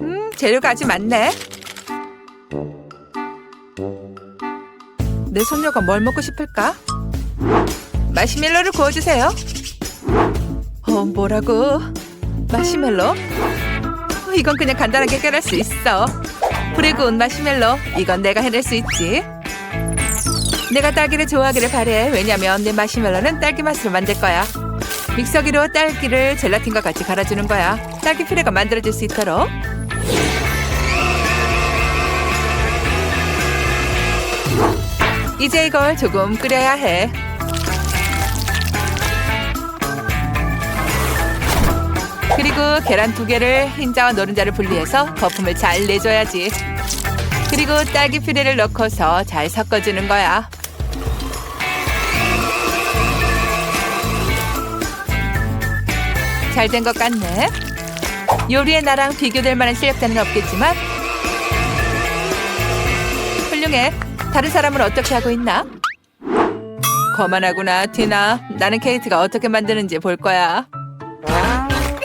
음, 재료가 아주 많네. 내 손녀가 뭘 먹고 싶을까? 마시멜로를 구워주세요. 어, 뭐라고? 마시멜로? 어, 이건 그냥 간단하게 해결할 수 있어. 불에 구운 마시멜로. 이건 내가 해낼 수 있지. 내가 딸기를 좋아하기를 바래. 왜냐면 내 마시멜로는 딸기 맛으로 만들 거야. 믹서기로 딸기를 젤라틴과 같이 갈아주는 거야. 딸기 피레가 만들어질 수 있도록. 이제 이걸 조금 끓여야 해. 그리고 계란 두 개를 흰자와 노른자를 분리해서 거품을 잘 내줘야지. 그리고 딸기 피레를 넣고서 잘 섞어주는 거야. 잘 된 것 같네. 요리에 나랑 비교될 만한 실력자는 없겠지만 훌륭해. 다른 사람은 어떻게 하고 있나? 거만하구나, 티나. 나는 케이트가 어떻게 만드는지 볼 거야.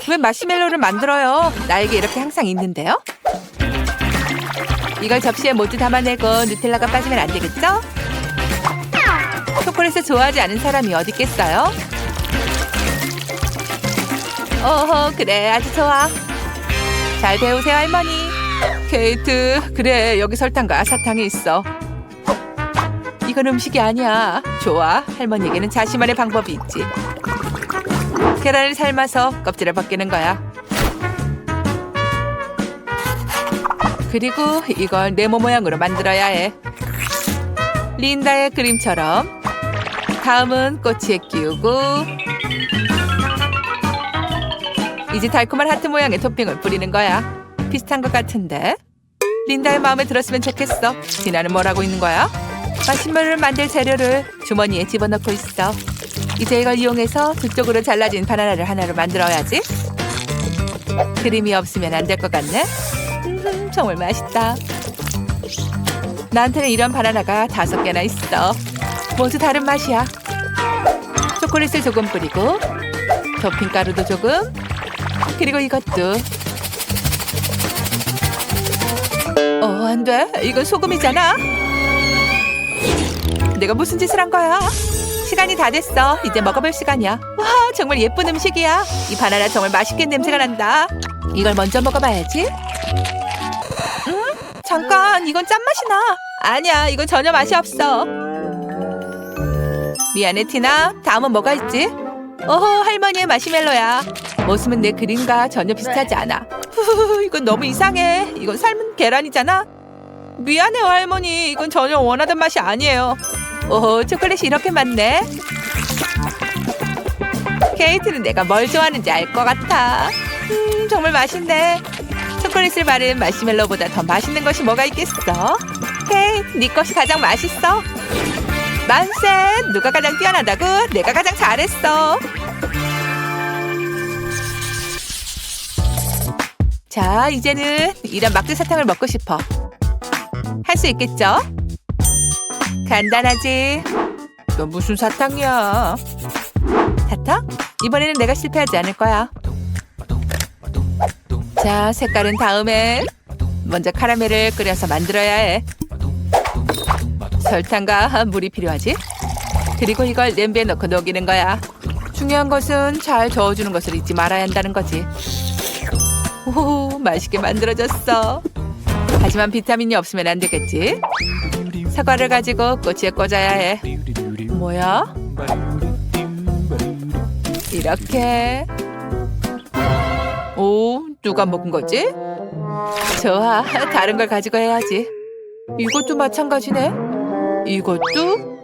왜 마시멜로를 만들어요? 나에게 이렇게 항상 있는데요? 이걸 접시에 모두 담아내고 누텔라가 빠지면 안 되겠죠? 초콜릿을 좋아하지 않은 사람이 어디 있겠어요? 어허, 그래, 아주 좋아. 잘 배우세요, 할머니. 케이트, 그래, 여기 설탕과 사탕이 있어. 이건 음식이 아니야. 좋아, 할머니에게는 자신만의 방법이 있지. 계란을 삶아서 껍질을 벗기는 거야. 그리고 이걸 네모 모양으로 만들어야 해. 린다의 그림처럼. 다음은 꼬치에 끼우고 이제 달콤한 하트 모양의 토핑을 뿌리는 거야. 비슷한 것 같은데. 린다의 마음에 들었으면 좋겠어. 디나는 뭘 하고 있는 거야? 마시멜로를 만들 재료를 주머니에 집어넣고 있어. 이제 이걸 이용해서 두 쪽으로 잘라진 바나나를 하나로 만들어야지. 크림이 없으면 안 될 것 같네. 음, 정말 맛있다. 나한테는 이런 바나나가 다섯 개나 있어. 모두 다른 맛이야. 초콜릿을 조금 뿌리고 토핑 가루도 조금 그리고 이것도 어, 안 돼. 이건 소금이잖아. 내가 무슨 짓을 한 거야? 시간이 다 됐어. 이제 먹어볼 시간이야. 와, 정말 예쁜 음식이야. 이 바나나 정말 맛있게 냄새가 난다. 이걸 먼저 먹어봐야지. 응? 잠깐, 이건 짠맛이 나. 아니야, 이건 전혀 맛이 없어. 미안해, 티나. 다음은 뭐가 있지? 어허, 할머니의 마시멜로야. 모습은 내 그림과 전혀 비슷하지 않아. 후후후, 이건 너무 이상해. 이건 삶은 계란이잖아. 미안해요, 할머니. 이건 전혀 원하던 맛이 아니에요. 오, 초콜릿이 이렇게 많네. 케이트는 내가 뭘 좋아하는지 알 것 같아. 음, 정말 맛있네. 초콜릿을 바른 마시멜로보다 더 맛있는 것이 뭐가 있겠어? 케이트, 네 것이 가장 맛있어. 만세! 누가 가장 뛰어나다고? 내가 가장 잘했어. 자, 이제는 이런 막대 사탕을 먹고 싶어. 할 수 있겠죠? 간단하지. 너 무슨 사탕이야? 사탕? 이번에는 내가 실패하지 않을 거야. 자, 색깔은 다음에 먼저 카라멜을 끓여서 만들어야 해. 설탕과 물이 필요하지. 그리고 이걸 냄비에 넣고 녹이는 거야. 중요한 것은 잘 저어주는 것을 잊지 말아야 한다는 거지. 오, 맛있게 만들어졌어. 하지만 비타민이 없으면 안 되겠지. 사과를 가지고 꼬치에 꽂아야 해. 뭐야? 이렇게. 오, 누가 먹은 거지? 좋아, 다른 걸 가지고 해야지. 이것도 마찬가지네. 이것도?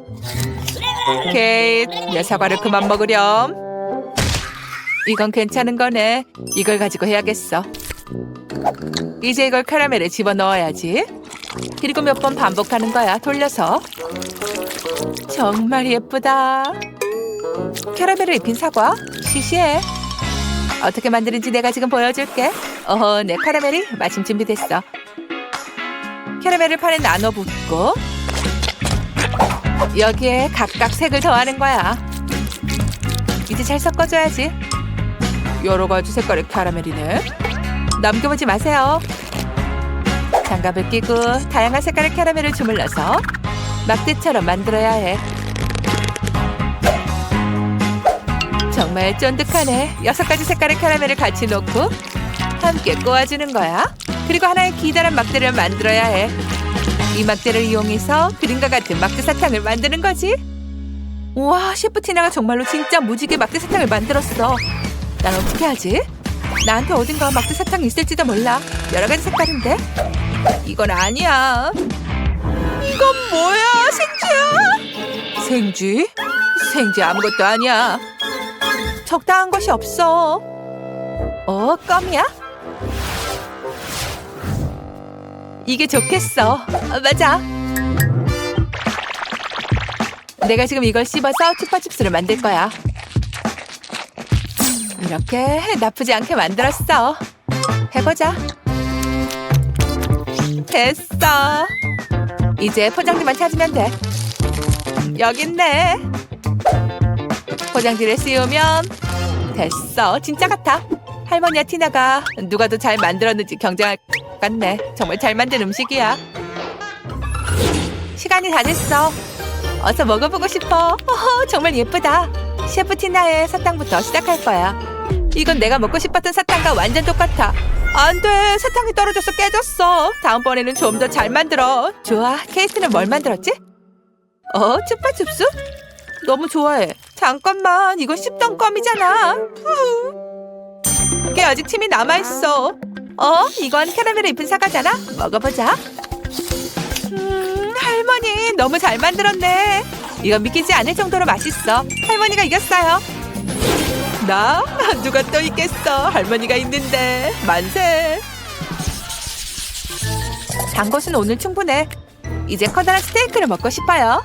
케이트, 내 사과를 그만 먹으렴. 이건 괜찮은 거네. 이걸 가지고 해야겠어. 이제 이걸 카라멜에 집어 넣어야지. 그리고 몇 번 반복하는 거야. 돌려서. 정말 예쁘다. 캐러멜을 입힌 사과. 시시해. 어떻게 만드는지 내가 지금 보여줄게. 어허, 내 카라멜이 마침 준비됐어. 캐러멜을 판에 나눠 붓고 여기에 각각 색을 더하는 거야. 이제 잘 섞어줘야지. 여러 가지 색깔의 캐러멜이네. 넘겨보지 마세요. 장갑을 끼고 다양한 색깔의 캐러멜을 주물러서 막대처럼 만들어야 해. 정말 쫀득하네. 여섯 가지 색깔의 캐러멜을 같이 넣고 함께 꼬아주는 거야. 그리고 하나의 기다란 막대를 만들어야 해. 이 막대를 이용해서 그림과 같은 막대 사탕을 만드는 거지. 우와, 셰프 티나가 정말로 진짜 무지개 막대 사탕을 만들었어. 난 어떻게 하지? 나한테 어딘가 막대 사탕이 있을지도 몰라. 여러 가지 색깔인데. 이건 아니야. 이건 뭐야? 생쥐야? 생쥐? 생쥐 아무것도 아니야. 적당한 것이 없어. 어, 껌이야? 이게 좋겠어. 어, 맞아. 내가 지금 이걸 씹어서 추파춥스를 만들 거야. 이렇게 나쁘지 않게 만들었어. 해보자. 됐어. 이제 포장지만 찾으면 돼. 여기 있네. 포장지를 씌우면 됐어. 진짜 같아. 할머니와 티나가 누가 더 잘 만들었는지 경쟁할 것 같네. 정말 잘 만든 음식이야. 시간이 다 됐어. 어서 먹어보고 싶어. 어허, 정말 예쁘다. 셰프 티나의 사탕부터 시작할 거야. 이건 내가 먹고 싶었던 사탕과 완전 똑같아. 안 돼. 사탕이 떨어져서 깨졌어. 다음번에는 좀 더 잘 만들어. 좋아. 케이스는 뭘 만들었지? 어, 쭈파춥스? 너무 좋아해. 잠깐만. 이건 씹던 껌이잖아. 후. 이게 아직 팀이 남아있어. 어? 이건 캐러멜에 입힌 사과잖아. 먹어보자. 음, 할머니 너무 잘 만들었네. 이건 믿기지 않을 정도로 맛있어. 할머니가 이겼어요. 나? 누가 또 있겠어. 할머니가 있는데. 만세. 단 것은 오늘 충분해. 이제 커다란 스테이크를 먹고 싶어요.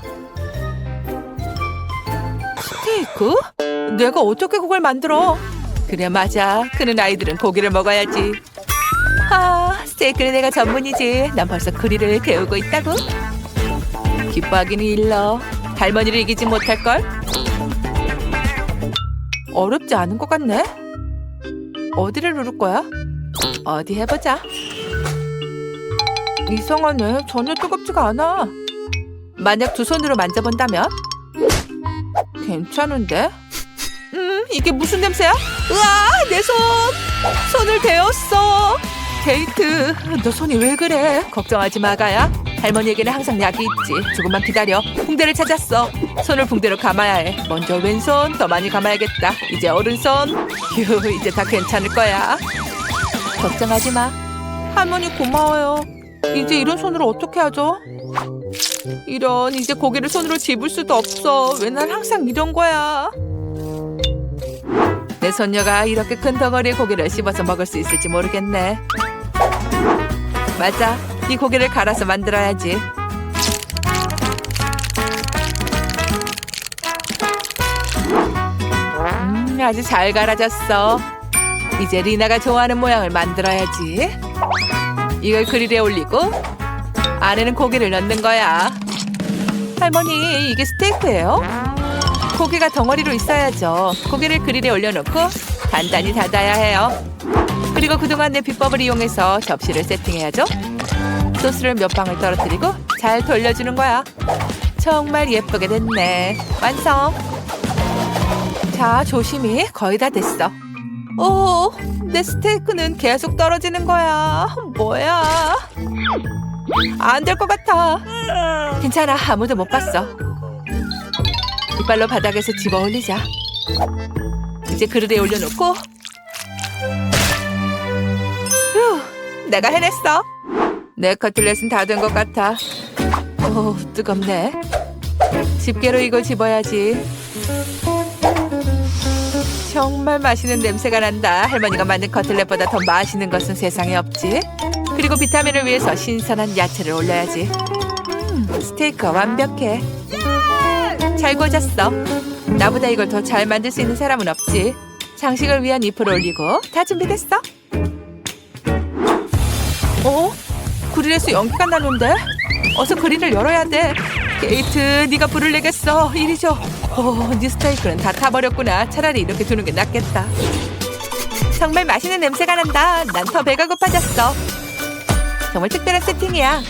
스테이크? 내가 어떻게 그걸 만들어? 그래 맞아. 크는 아이들은 고기를 먹어야지. 아, 스테이크는 내가 전문이지. 난 벌써 그리를 배우고 있다고. 기뻐하기는 일러. 할머니를 이기지 못할걸? 어렵지 않은 것 같네. 어디를 누를 거야? 어디 해보자. 이상하네. 전혀 뜨겁지가 않아. 만약 두 손으로 만져본다면? 괜찮은데? 음, 이게 무슨 냄새야? 으아, 내 손! 손을 대었어. 케이트, 너 손이 왜 그래? 걱정하지 마, 가야. 할머니에게는 항상 약이 있지. 조금만 기다려. 붕대를 찾았어. 손을 붕대로 감아야 해. 먼저 왼손, 더 많이 감아야겠다. 이제 오른손. 휴, 이제 다 괜찮을 거야. 걱정하지 마. 할머니 고마워요. 이제 이런 손으로 어떻게 하죠? 이런 이제 고기를 손으로 집을 수도 없어. 왜 난 항상 이런 거야? 내 손녀가 이렇게 큰 덩어리의 고기를 씹어서 먹을 수 있을지 모르겠네. 맞아. 이 고기를 갈아서 만들어야지. 음, 아주 잘 갈아졌어. 이제 리나가 좋아하는 모양을 만들어야지. 이걸 그릴에 올리고 안에는 고기를 넣는 거야. 할머니, 이게 스테이크예요? 고기가 덩어리로 있어야죠. 고기를 그릴에 올려놓고 단단히 닫아야 해요. 그리고 그동안 내 비법을 이용해서 접시를 세팅해야죠. 소스를 몇 방울 떨어뜨리고 잘 돌려주는 거야. 정말 예쁘게 됐네. 완성. 자, 조심히 거의 다 됐어. 오, 내 스테이크는 계속 떨어지는 거야. 뭐야? 안 될 것 같아. 괜찮아, 아무도 못 봤어. 이빨로 바닥에서 집어 올리자. 이제 그릇에 올려놓고. 휴, 내가 해냈어. 내 커틀렛은 다 된 것 같아. 오, 뜨겁네. 집게로 이걸 집어야지. 정말 맛있는 냄새가 난다. 할머니가 만든 커틀렛보다 더 맛있는 것은 세상에 없지. 그리고 비타민을 위해서 신선한 야채를 올려야지. 음, 스테이크가 완벽해. 잘 구워졌어. 나보다 이걸 더 잘 만들 수 있는 사람은 없지. 장식을 위한 잎을 올리고 다 준비됐어. 어? 그릴에서 연기가 나는데? 어서 그릴을 열어야 돼. 게이트, 네가 불을 내겠어. 이리 줘. 어, 네 스테이크는 다 타버렸구나. 차라리 이렇게 두는 게 낫겠다. 정말 맛있는 냄새가 난다. 난 더 배가 고파졌어. 정말 특별한 세팅이야.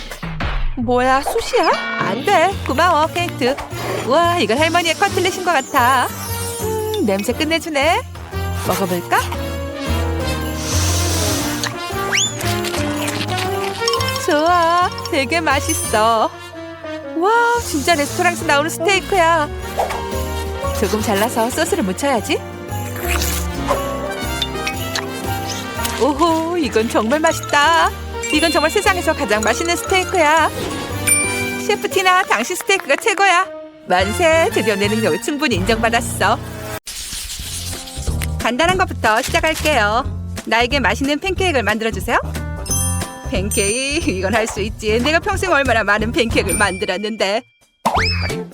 뭐야, 숯이야? 안 돼. 고마워, 케이트. 우와, 이건 할머니의 커틀렛인 것 같아. 음, 냄새 끝내주네. 먹어볼까? 좋아, 되게 맛있어. 와, 진짜 레스토랑에서 나오는 스테이크야. 조금 잘라서 소스를 묻혀야지. 오호, 이건 정말 맛있다. 이건 정말 세상에서 가장 맛있는 스테이크야. 셰프 티나, 당신 스테이크가 최고야. 만세, 드디어 내 능력을 충분히 인정받았어. 간단한 것부터 시작할게요. 나에게 맛있는 팬케이크를 만들어주세요. 팬케이크, 이건 할 수 있지. 내가 평생 얼마나 많은 팬케이크를 만들었는데.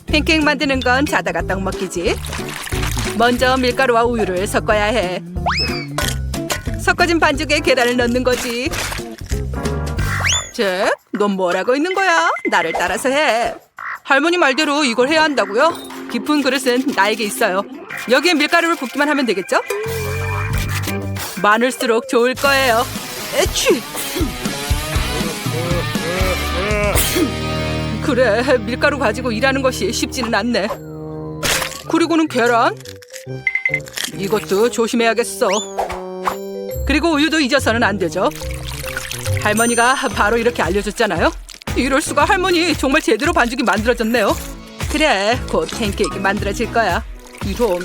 팬케이크 만드는 건 자다가 떡 먹기지. 먼저 밀가루와 우유를 섞어야 해. 섞어진 반죽에 계란을 넣는 거지. 잭, 넌 뭐라고 있는 거야? 나를 따라서 해. 할머니 말대로 이걸 해야 한다고요? 깊은 그릇은 나에게 있어요. 여기에 밀가루를 붓기만 하면 되겠죠? 많을수록 좋을 거예요. 에취! 그래, 밀가루 가지고 일하는 것이 쉽지는 않네. 그리고는 계란? 이것도 조심해야겠어. 그리고 우유도 잊어서는 안 되죠. 할머니가 바로 이렇게 알려줬잖아요. 이럴 수가 할머니 정말 제대로 반죽이 만들어졌네요. 그래, 곧 팬케이크 만들어질 거야. 이런.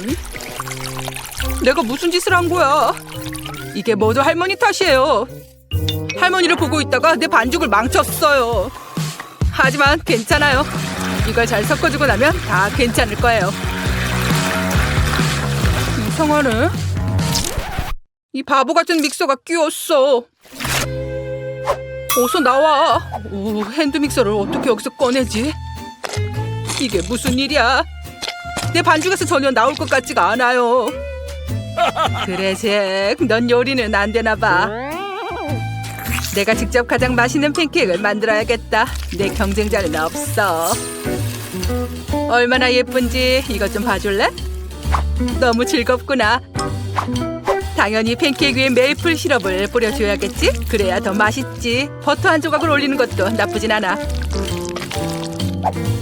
내가 무슨 짓을 한 거야? 이게 모두 할머니 탓이에요. 할머니를 보고 있다가 내 반죽을 망쳤어요. 하지만 괜찮아요. 이걸 잘 섞어주고 나면 다 괜찮을 거예요. 이상하네. 이 바보 같은 믹서가 끼었어. 어서 나와. 오, 핸드 믹서를 어떻게 여기서 꺼내지? 이게 무슨 일이야? 내 반죽에서 전혀 나올 것 같지가 않아요. 그래, 잭. 넌 요리는 안 되나 봐. 내가 직접 가장 맛있는 팬케이크를 만들어야겠다. 내 경쟁자는 없어. 얼마나 예쁜지 이것 좀 봐줄래? 너무 즐겁구나. 당연히 팬케이크 위에 메이플 시럽을 뿌려줘야겠지? 그래야 더 맛있지. 버터 한 조각을 올리는 것도 나쁘진 않아.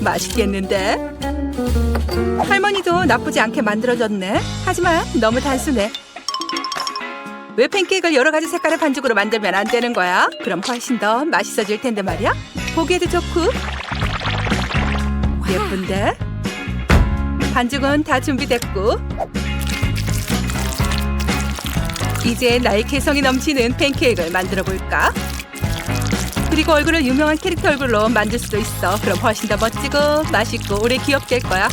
맛있겠는데? 할머니도 나쁘지 않게 만들어졌네. 하지만 너무 단순해. 왜 팬케이크를 여러 가지 색깔의 반죽으로 만들면 안 되는 거야? 그럼 훨씬 더 맛있어질 텐데 말이야. 보기에도 좋고 예쁜데? 반죽은 다 준비됐고 이제 나의 개성이 넘치는 팬케이크를 만들어 볼까? 그리고 얼굴을 유명한 캐릭터 얼굴로 만들 수도 있어. 그럼 훨씬 더 멋지고 맛있고 오래 기억될 거야.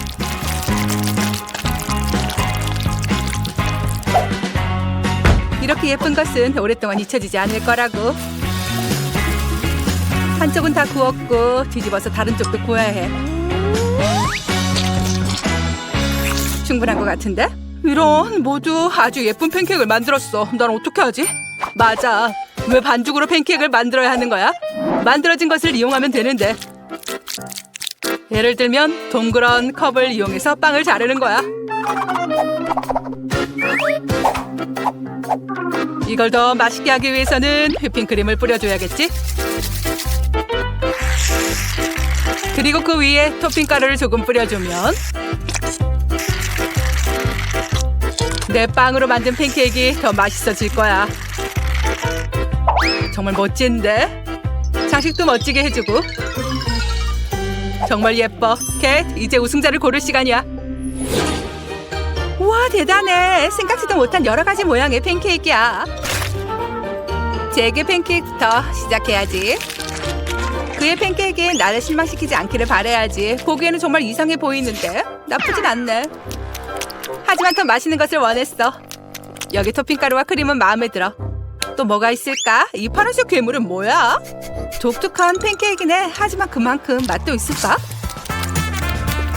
이렇게 예쁜 것은 오랫동안 잊혀지지 않을 거라고. 한쪽은 다 구웠고 뒤집어서 다른 쪽도 구워야 해. 충분한 것 같은데? 이런 모두 아주 예쁜 팬케이크를 만들었어. 난 어떻게 하지? 맞아. 왜 반죽으로 팬케이크를 만들어야 하는 거야? 만들어진 것을 이용하면 되는데. 예를 들면 동그란 컵을 이용해서 빵을 자르는 거야. 이걸 더 맛있게 하기 위해서는 휘핑크림을 뿌려줘야겠지? 그리고 그 위에 토핑 가루를 조금 뿌려주면 내 빵으로 만든 팬케이크가 더 맛있어질 거야. 정말 멋진데? 장식도 멋지게 해주고 정말 예뻐. 캣, 이제 우승자를 고를 시간이야. 대단해. 생각지도 못한 여러 가지 모양의 팬케이크야. 제게 팬케이크부터 시작해야지. 그의 팬케이크에 나를 실망시키지 않기를 바라야지. 보기에는 정말 이상해 보이는데 나쁘진 않네. 하지만 더 맛있는 것을 원했어. 여기 토핑 가루와 크림은 마음에 들어. 또 뭐가 있을까? 이 파란색 괴물은 뭐야? 독특한 팬케이크네. 하지만 그만큼 맛도 있을까?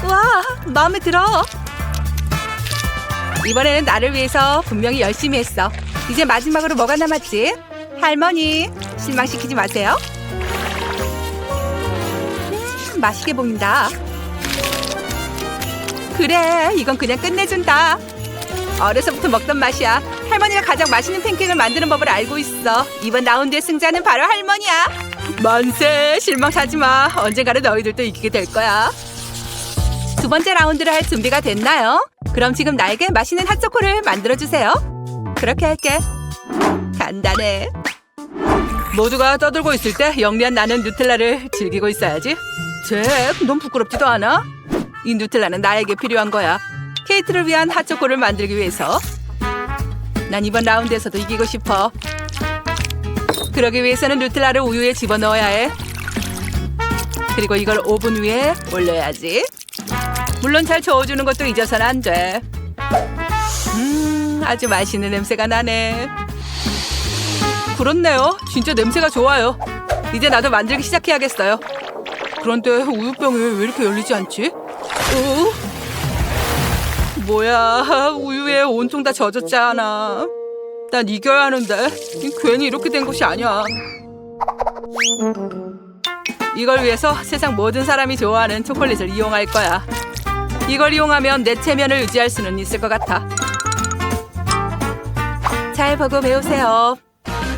와, 마음에 들어. 이번에는 나를 위해서 분명히 열심히 했어. 이제 마지막으로 뭐가 남았지? 할머니, 실망시키지 마세요. 음, 맛있게 보인다. 그래, 이건 그냥 끝내준다. 어려서부터 먹던 맛이야. 할머니가 가장 맛있는 팬케이크를 만드는 법을 알고 있어. 이번 라운드의 승자는 바로 할머니야. 만세! 실망하지 마. 언젠가는 너희들도 이기게 될 거야. 두 번째 라운드를 할 준비가 됐나요? 그럼 지금 나에게 맛있는 핫초코를 만들어 주세요. 그렇게 할게. 간단해. 모두가 떠들고 있을 때 영리한 나는 누텔라를 즐기고 있어야지. 잭, 넌 부끄럽지도 않아? 이 누텔라는 나에게 필요한 거야. 케이트를 위한 핫초코를 만들기 위해서. 난 이번 라운드에서도 이기고 싶어. 그러기 위해서는 누텔라를 우유에 집어넣어야 해. 그리고 이걸 오븐 위에 올려야지. 물론 잘 저어주는 것도 잊어서는 안 돼. 음, 아주 맛있는 냄새가 나네. 그렇네요. 진짜 냄새가 좋아요. 이제 나도 만들기 시작해야겠어요. 그런데 우유병이 왜 이렇게 열리지 않지? 어? 뭐야, 우유에 온통 다 젖었잖아. 난 이겨야 하는데 괜히 이렇게 된 것이 아니야. 이걸 위해서 세상 모든 사람이 좋아하는 초콜릿을 이용할 거야. 이걸 이용하면 내 체면을 유지할 수는 있을 것 같아. 잘 보고 배우세요.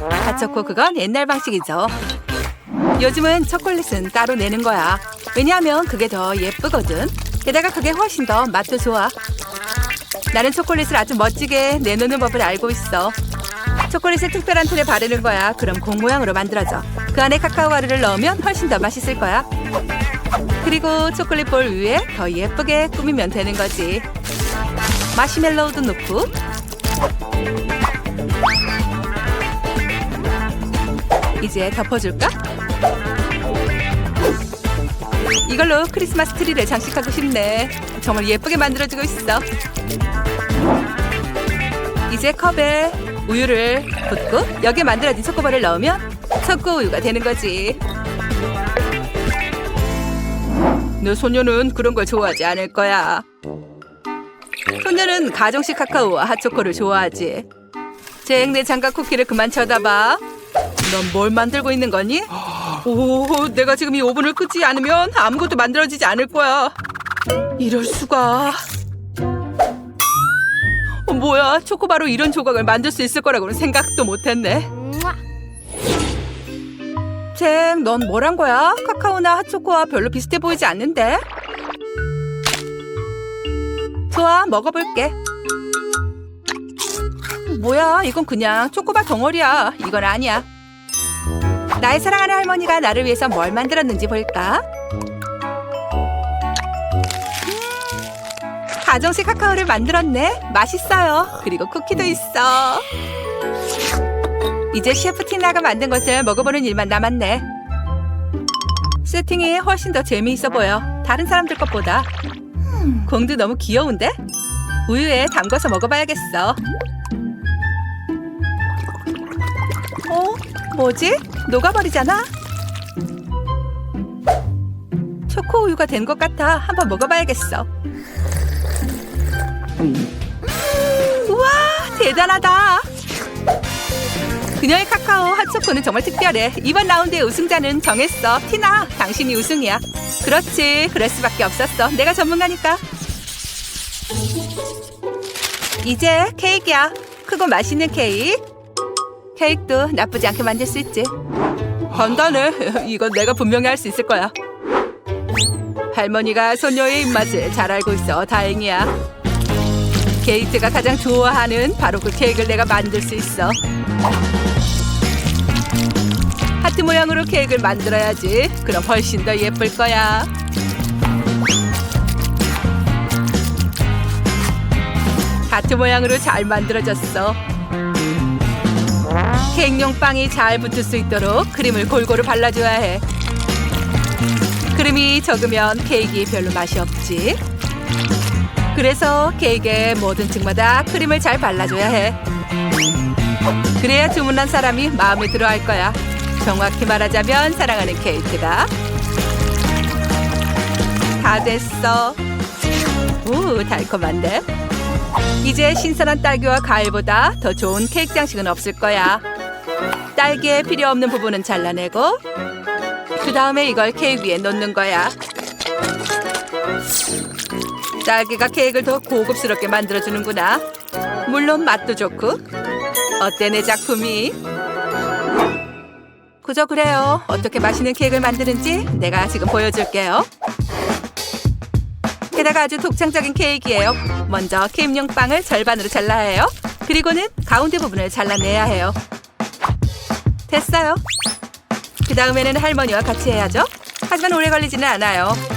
핫초코 그건 옛날 방식이죠. 요즘은 초콜릿은 따로 내는 거야. 왜냐하면 그게 더 예쁘거든. 게다가 그게 훨씬 더 맛도 좋아. 나는 초콜릿을 아주 멋지게 내놓는 법을 알고 있어. 초콜릿을 특별한 틀에 바르는 거야. 그럼 공 모양으로 만들어져. 그 안에 카카오 가루를 넣으면 훨씬 더 맛있을 거야. 그리고 초콜릿 볼 위에 더 예쁘게 꾸미면 되는 거지. 마시멜로우도 넣고 이제 덮어줄까? 이걸로 크리스마스 트리를 장식하고 싶네. 정말 예쁘게 만들어주고 있어. 이제 컵에 우유를 붓고 여기에 만들어진 초코볼을 넣으면 초코 우유가 되는 거지. 내 소녀는 그런 걸 좋아하지 않을 거야. 소녀는 가정식 카카오와 핫초코를 좋아하지. 잭, 내 장갑 쿠키를 그만 쳐다봐. 넌 뭘 만들고 있는 거니? 오, 내가 지금 이 오븐을 끄지 않으면 아무것도 만들어지지 않을 거야. 이럴 수가. 어, 뭐야, 초코바로 이런 조각을 만들 수 있을 거라고는 생각도 못했네. 잭, 넌뭘 한 거야? 카카오나 핫초코와 별로 비슷해 보이지 않는데? 좋아, 먹어볼게. 뭐야, 이건 그냥 초코바 덩어리야. 이건 아니야. 나의 사랑하는 할머니가 나를 위해서 뭘 만들었는지 볼까? 음, 가정식 카카오를 만들었네. 맛있어요. 그리고 쿠키도 있어. 이제 셰프 티나가 만든 것을 먹어보는 일만 남았네. 세팅이 훨씬 더 재미있어 보여. 다른 사람들 것보다. 음, 공도 너무 귀여운데? 우유에 담궈서 먹어봐야겠어. 어? 뭐지? 녹아버리잖아? 초코 우유가 된 것 같아. 한번 먹어봐야겠어. 우와, 대단하다. 그녀의 카카오 핫초코는 정말 특별해. 이번 라운드의 우승자는 정했어. 티나, 당신이 우승이야. 그렇지. 그럴 수밖에 없었어. 내가 전문가니까. 이제 케이크야. 크고 맛있는 케이크. 케이크도 나쁘지 않게 만들 수 있지. 간단해. 이건 내가 분명히 할 수 있을 거야. 할머니가 소녀의 입맛을 잘 알고 있어 다행이야. 케이트가 가장 좋아하는 바로 그 케이크를 내가 만들 수 있어. 하트 모양으로 케이크를 만들어야지. 그럼 훨씬 더 예쁠 거야. 하트 모양으로 잘 만들어졌어. 케이크용 빵이 잘 붙을 수 있도록 크림을 골고루 발라줘야 해. 크림이 적으면 케이크 별로 맛이 없지. 그래서 케이크의 모든 층마다 크림을 잘 발라줘야 해. 그래야 주문한 사람이 마음에 들어 할 거야. 정확히 말하자면 사랑하는 케이크다. 다 됐어. 오, 달콤한데? 이제 신선한 딸기와 과일보다 더 좋은 케이크 장식은 없을 거야. 딸기에 필요 없는 부분은 잘라내고 그 다음에 이걸 케이크 위에 놓는 거야. 딸기가 케이크를 더 고급스럽게 만들어주는구나. 물론 맛도 좋고 어때 내 작품이? 그저 그래요. 어떻게 맛있는 케이크를 만드는지 내가 지금 보여줄게요. 게다가 아주 독창적인 케이크예요. 먼저 케이크용 빵을 절반으로 잘라야 해요. 그리고는 가운데 부분을 잘라내야 해요. 됐어요. 그 다음에는 할머니와 같이 해야죠. 하지만 오래 걸리지는 않아요.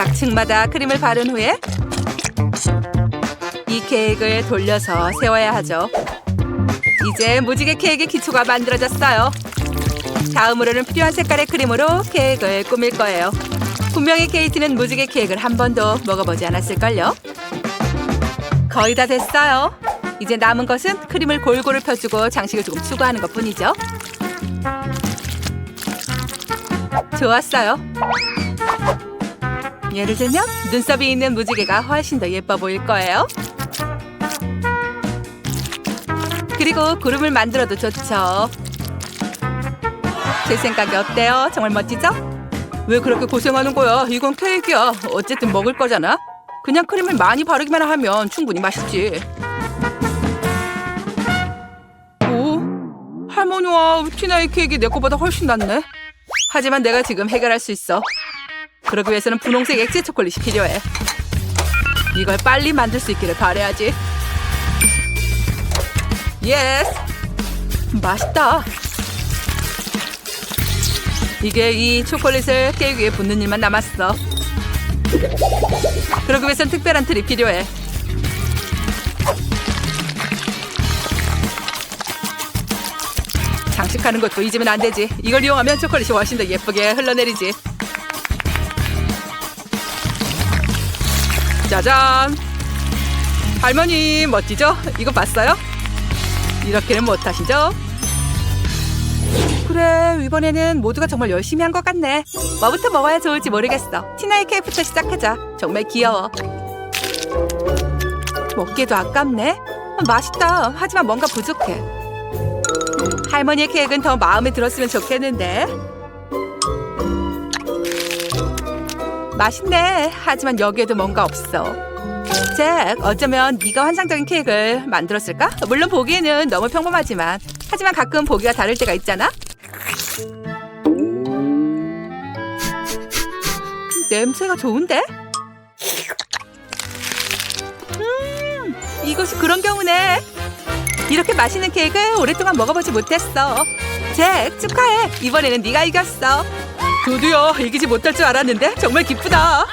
각 층마다 크림을 바른 후에 이 케이크를 돌려서 세워야 하죠. 이제 무지개 케이크 기초가 만들어졌어요. 다음으로는 필요한 색깔의 크림으로 케이크를 꾸밀 거예요. 분명히 케이티는 무지개 케이크를 한 번도 먹어보지 않았을걸요? 거의 다 됐어요. 이제 남은 것은 크림을 골고루 펴주고 장식을 조금 추가하는 것 뿐이죠. 좋았어요. 예를 들면 눈썹이 있는 무지개가 훨씬 더 예뻐 보일 거예요. 그리고 구름을 만들어도 좋죠. 제 생각이 어때요? 정말 멋지죠? 왜 그렇게 고생하는 거야? 이건 케이크야. 어쨌든 먹을 거잖아. 그냥 크림을 많이 바르기만 하면 충분히 맛있지. 오, 할머니와 티나의 케이크 내 거보다 훨씬 낫네. 하지만 내가 지금 해결할 수 있어. 그러기 위해서는 분홍색 액체 초콜릿이 필요해. 이걸 빨리 만들 수 있기를 바래야지. 예스! 맛있다. 이게 이 초콜릿을 케이크 위에 붓는 일만 남았어. 그러기 위해선 특별한 틀이 필요해. 장식하는 것도 잊으면 안 되지. 이걸 이용하면 초콜릿이 훨씬 더 예쁘게 흘러내리지. 짜잔! 할머니 멋지죠? 이거 봤어요? 이렇게는 못하시죠? 그래 이번에는 모두가 정말 열심히 한 것 같네 뭐부터 먹어야 좋을지 모르겠어 티나의 케이크부터 시작하자 정말 귀여워 먹기에도 아깝네 맛있다 하지만 뭔가 부족해 할머니의 케이크는 더 마음에 들었으면 좋겠는데 맛있네 하지만 여기에도 뭔가 없어 잭 어쩌면 네가 환상적인 케이크를 만들었을까? 물론 보기에는 너무 평범하지만 하지만 가끔 보기가 다를 때가 있잖아 냄새가 좋은데? 음, 이것이 그런 경우네. 이렇게 맛있는 케이크 오랫동안 먹어보지 못했어. 잭, 축하해. 이번에는 네가 이겼어. 드디어 이기지 못할 줄 알았는데 정말 기쁘다.